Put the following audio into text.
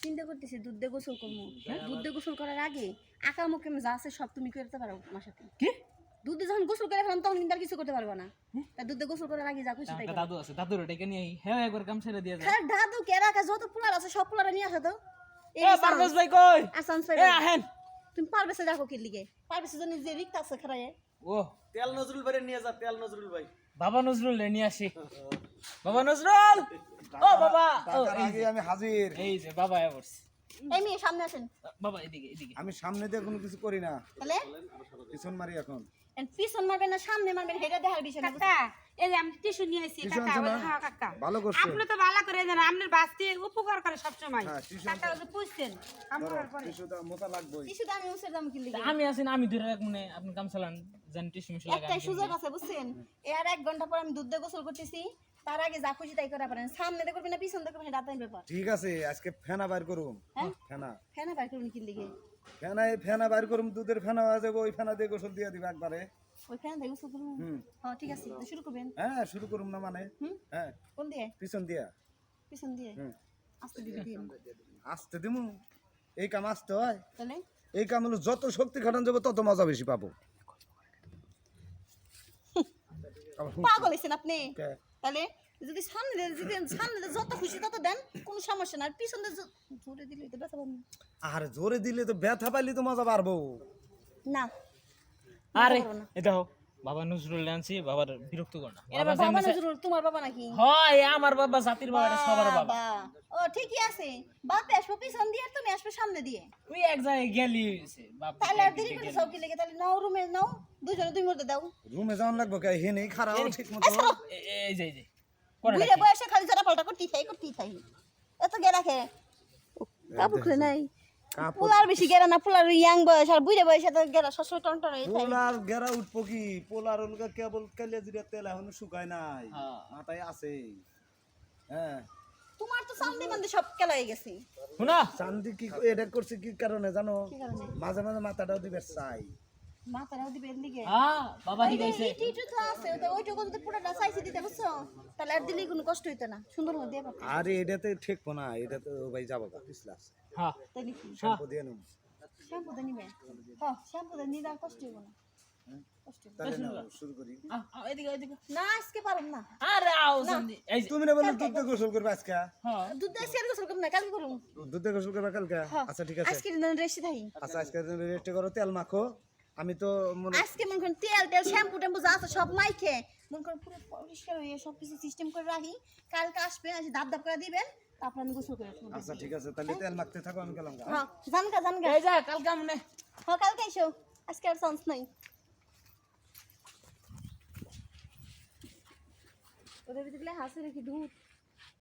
চিন্তা করতেছি দুধ দিয়ে গোসল করব। দুধ দিয়ে গোসল করার আগে আঁকা মুখে যা আছে সব তুমি করতে পারো আমার সাথে। কি? দুধে যখন গোসল করে ফেলাম তখন কিন্তু আর কিছু করতে পারব না। দুধে গোসল করার আগে যা খুশি তাই দাদু আছে দাদুর ডেকে নিয়ে আই। হ্যাঁ একবার কাম ছেড়ে দিয়ে যায় খালি দাদু কে রাখা? যত পোলার আছে সব পোলারা নিয়ে আসো তো। এ পারভেজ ভাই কই? আসান এ আহেন। তুমি পারবেসে রাখো কি লিগে। পারবেসে জন্য যে রিক্ত আছে খারায় ও তেল নজরুল ভাই নিয়ে যা তেল নজরুল ভাই। বাবা নজরুল রে নিয়ে আসি। বাবা নজরুল! ও বাবা! এই আগে যে, আমি হাজির। এই যে বাবা এবারস এই মেয়ে সামনে আসেন। বাবা এদিকে এদিকে। আমি সামনে দিয়ে কোনো কিছু করি না। তাহলে? পিছন মারি এখন। পিছন মারবেন না সামনে মারবেন হেটা দেখার বিষয় না কাকা এই যে আমি টিস্যু নিয়ে আসি কাকা? হ্যাঁ কাকা। ভালো করছেন আপনি তো ভালো করে জানেন আপনার বাস্তি উপকার করে সবসময়। সময় কাকা ওকে পুষছেন কাম করার পরে। টিস্যুটা মোটা লাগবেই। টিস্যু দামি উসের দাম কি লিগে আমি আছি আমি ধরে রাখ মনে আপনি কাম চালান জান টিস্যু মিশু লাগা একটাই সুযোগ আছে বুঝছেন? এর আর এক ঘণ্টা পর আমি দুধ দিয়ে গোসল করতেছি তার আগে যা খুশি তাই করা পারেন। সামনে দিয়ে করবেন না পিছন দিয়ে করবেন এটা আপনার ব্যাপার। ঠিক আছে আজকে ফেনা বাইর করুম। হ্যাঁ? ফেনা। ফেনা বাইর করবেন কি লিগে ফেনা এই ফেনা বাইর করুম দুধের ফেনা হয়ে যাবে ওই ফেনা দিয়ে গোসল দিয়ে দিবে একবারে। ওই ফেনা দিয়ে গোসল করুন হুম। হ্যাঁ ঠিক আছে শুরু করবেন। হ্যাঁ শুরু করুম না মানে। হ্যাঁ। কোন দিয়ে? পিছন দিয়া। পিছন দিয়ে? হুম। আস্তে দিকে দিয়ে আসতে দিমু। এই কাম আস্তে হয়। তাহলে? এই কাম হলো যত শক্তি খাটান যাবে তত মজা বেশি পাবো। পাগল হয়েছেন আপনি। তাহলে যদি সামনে দিয়ে যদি সামনে দিয়ে যত খুশি তত দেন কোনো সমস্যা না আর পিছন দিয়ে জোরে দিলে তো ব্যথা পাবেন আর জোরে দিলে তো ব্যথা পাইলে তো মজা পারব না। আরে। এই দেখো বাবা নজরুল আনছি বাবার বিরক্ত কর না। এরা বাবা নজরুল তোমার বাবা নাকি? হয় আমার বাবা জাতির বাবা। এটা সবার বাবা। ও ঠিকই আছে। বাপে আসব পিছন দিয়ে আর তুমি আসবে সামনে দিয়ে। তুই এক জায়গায় গেলি হইছে, বাপ তাহলে আর দেরি করে সব কি লেগে তাহলে নাও রুমে নাও দুজনে দুই মধ্যে দাও। রুমে যাওয়ান লাগবো কে? হে নেই খারাপ ঠিক মতো। এই যে এই যে। বুড়ে বয়সে খালি যারা পাল্টা এত গে রাখে। কাপড় খুলে নাই। পোলার বেশি গেরা না পোলার ইয়াং বয়স আর বুড়ে বয়সে তো গেরা হয়ে থাকে পোলার গেরা উঠবো কি? পোলার কেবল কালিয়া জিরা তেল এখনও শুকায় নাই। হ্যাঁ। মাথায় আছে। হ্যাঁ। তোমার তো সামনে মান্দে সব কেলা হয়ে গেছে। শুনা। চান্দি কি এটা করছে কি কারণে জানো? কি মাঝে মাঝে মাথাটাও দিবে চাই মাথারাও দিবে এদিকে। হ্যাঁ বাবা ইটি তো আছে তো ওইটুকু যদি পুরোটা চাইছি দিতে তাহলে আর দিলেই কোনো কষ্ট হইতো না। সুন্দর পারতো আরে এটাতে ঠিক না এটা তো ভাই যাব পিছলা আছে হ্যাঁ। তাই নাকি? শ্যাম্পু দিয়ে নেব। শ্যাম্পু দিয়ে নিবে? হ্যাঁ শ্যাম্পু দিয়ে নিলে আর কষ্ট হইব না। কষ্ট হইব না। তাহলে নাও, শুরু করি। আ- আ, এদিকে এদিকে। না আজকে পারুম না। আরে আও জলদি। এই যে তুমি না বললে দুধ দিয়ে গোসল করবে আজকে? হ্যাঁ। দুধ দিয়ে আজকে আর গোসল করুম না কালকে করুম দুধ দিয়ে গোসল করবে কালকে? হ্যাঁ। আচ্ছা ঠিক আছে। আচ্ছা আজকে রেস্ট করো তেল মাখো। আমি তো মনে আজকে মনে করেন তেল তেল শ্যাম্পু ট্যাম্পু যা আছে সব মাইখে। মনে করেন পুরো পরিষ্কার হয়ে সব কিছু সিস্টেম করে রাখি। কালকে আসবে আসে ধাপ ধাপ করে দিবেন তারপর আমি গোসল করে আচ্ছা ঠিক আছে তাহলে তেল মাখতে থাকো আমি গেলাম হ্যাঁ জানগা জানগা এই যা কালকে আমনে। হ্যাঁ কালকে এসো। আজকে আর চান্স নাই। ওদের ভিতরে হাসি রেখে দুধ?